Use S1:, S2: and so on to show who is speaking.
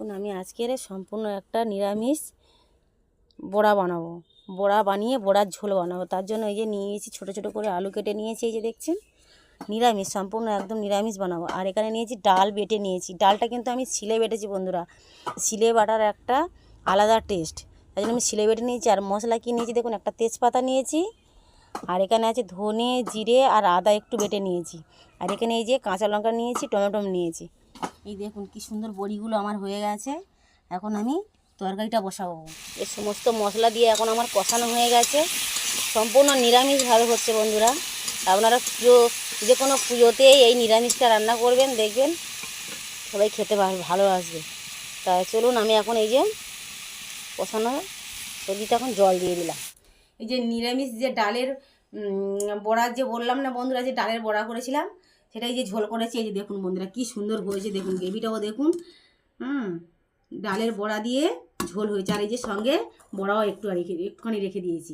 S1: দেখুন, আমি আজকের সম্পূর্ণ একটা নিরামিষ বড়া বানাবো। বড়া বানিয়ে বড়ার ঝোল বানাবো। তার জন্য এই যে নিয়েছি ছোটো ছোটো করে আলু কেটে নিয়েছি, এই যে দেখছেন? নিরামিষ, সম্পূর্ণ একদম নিরামিষ বানাবো। আর এখানে নিয়েছি ডাল বেটে নিয়েছি। ডালটা কিন্তু আমি শিলে বেটেছি, বন্ধুরা। শিলে বাটার একটা আলাদা টেস্ট। তাই জন্য আমি শিলে বেটে নিয়েছি। আর মশলা কী নিয়েছি দেখুন, একটা তেজপাতা নিয়েছি। আর এখানে আছে ধনে, জিরে আর আদা একটু বেটে নিয়েছি। আর এখানে এই যে কাঁচা লঙ্কা নিয়েছি, টমেটো নিয়েছি। এই দেখুন কি সুন্দর বড়িগুলো আমার হয়ে গেছে। এখন আমি তরকারিটা বসাবো। এই সমস্ত মশলা দিয়ে এখন আমার কষানো হয়ে গেছে। সম্পূর্ণ নিরামিষভাবে হচ্ছে বন্ধুরা। আপনারা পুজো, যে কোনো পুজোতেই এই নিরামিষটা রান্না করবেন, দেখবেন সবাই খেতে ভালো আসবে। তাই চলুন, আমি এখন এই যে কষানো সবজিটা এখন জল দিয়ে দিলাম। এই যে নিরামিষ যে ডালের বড়া যে বললাম না বন্ধুরা, যে ডালের বড়া করেছিলাম সেটাই যে ঝোল করেছি, এই যে দেখুন বন্ধুরা, কি সুন্দর হয়েছে, দেখুন গ্রেভিটাও দেখুন। হুম, ডালের বড়া দিয়ে ঝোল হয়েছে, আর এই যে সঙ্গে বড়াও একটু রেখে, একটুখানি রেখে দিয়েছি।